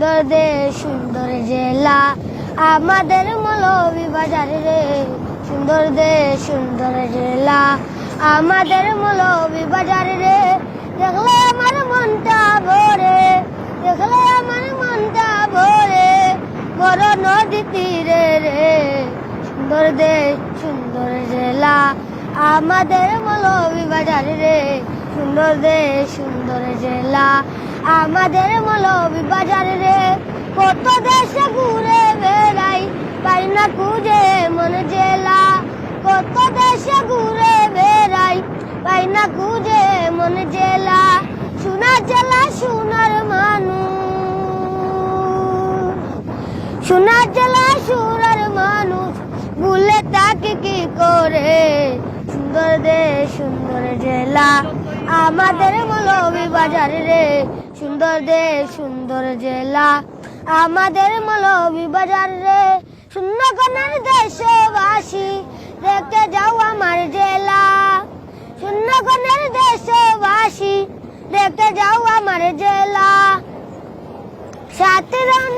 সুন্দর দেশ, সুন্দর জেলা, আমাদের মৌলভী বাজার রে। সুন্দর দেশ, সুন্দর জেলা, আমাদের মৌলভী বাজার রে। দেখলে আমার মনটা ভরে, দেখলে আমার মনটা ভরে, বড় নদী তীরে রে। সুন্দর দেশ, সুন্দর জেলা, আমাদের মৌলভী বাজার রে। সুন্দর দেশ, সুন্দর জেলা, আমাদের মৌলভী কত দেশে ঘুরে বেড়াই, পাই না খুঁজে মন জেলা। কত দেশে ঘুরে বেড়াই, পাই না খুঁজে মন জেলা। সোনার জেলা, সোনার মানুষ। সোনার জেলা, সোনার মানুষ, ভুলে তাকে কি করে? সুন্দর দেশ, সুন্দর জেলা। আমাদের মৌলভী বাজার রে, সুন্দর দেশ, সুন্দর জেলা। আমাদের মৌলভী বাজার রে শূন্যকোণের দেশবাসী দেখতে যাও আমার জেলা। শূন্য শূন্যকোণের দেশবাসী দেখতে যাও আমার জেলা। সাথে যা